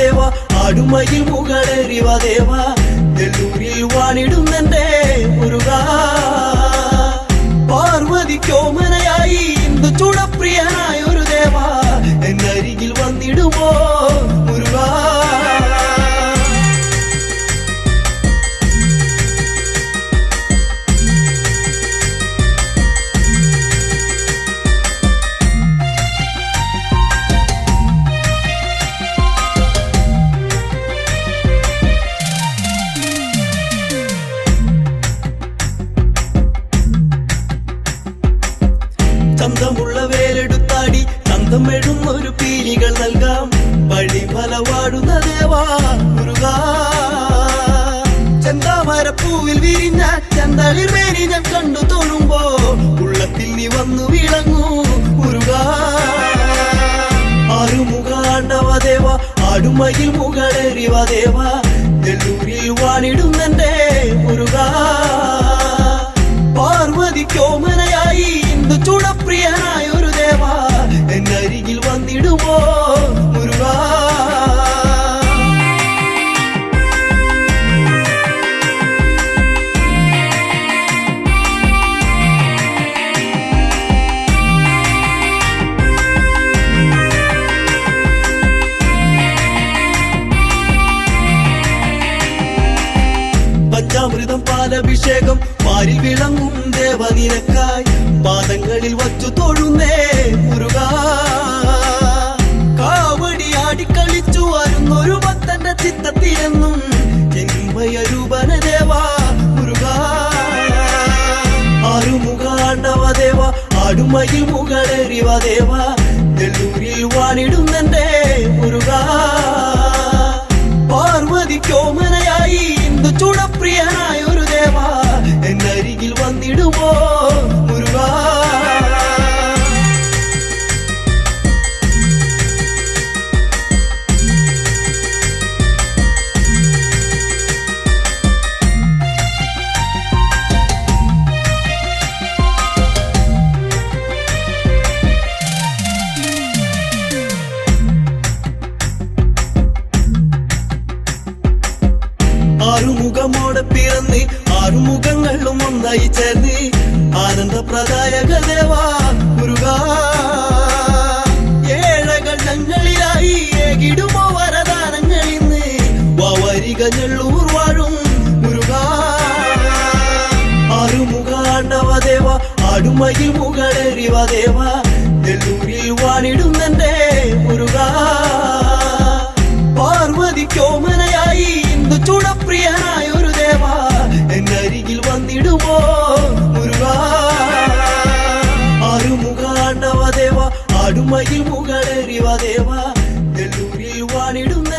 ആറുമുഖാണ്ടവ ദേവ ആടുമയിൽ മുകളേറിവ ദേവ എല്ലൂരിൽ വാണിടുന്നെന്റെ മുരുക പാർവതിക്കോമനയായി ഇന്ദു ചുടപ്രിയനായ ഒരു ചന്തമുള്ള വേലെടുത്താടി. ചന്തം എഴുന്നൊരു പീലികൾ നൽകാം. വഴി ഫലവാടുന്ന ദേവാ മുരുക. ചെന്താമരപ്പൂവിൽ വിരിഞ്ഞ ചന്തളിൽ മേനി ഞാൻ കണ്ടു തോന്നുമ്പോ ഉള്ളത്തിൽ നീ വന്നു വിളങ്ങൂ മുരുക. ആറുമുഖാണ്ടവ ദേവ ആടുമയിൽ മുകളേറിവ ദേവ. പാലഭിഷേകം വാരിൽ വിളങ്ങും ദേവ നിനക്കായി പാദങ്ങളിൽ വച്ചു തൊഴുന്നേ മുരുക. കാവടി ആടിക്കളിച്ചു വരുന്നൊരു ഭക്തന്റെ ചിത്തത്തിലെന്നും ജന്മയ രൂപന ദേവ മുരുക. ആറുമുഖാണ്ടവ ദേവ ആടുമയിൽ മുകളേറിവ ദേവ. പിറന്ന് ആറുമുഖങ്ങളും ഒന്നായി ചേർന്ന് ആനന്ദപ്രദായക ദേവാ മുരുക. ഏഴകൾ ഞങ്ങളിലായി ഏകിടുമോ വരദാനങ്ങൾ ഇന്ന്? വരിക ഞെള്ളൂർ വാഴും മുരുക. ആറുമുഖാണ്ടവ ആടുമയിൽ മുകളേറിവ ദേവ നെല്ലൂരിൽ വാണിടുന്നെന്റെ മുരുക. நானிடும்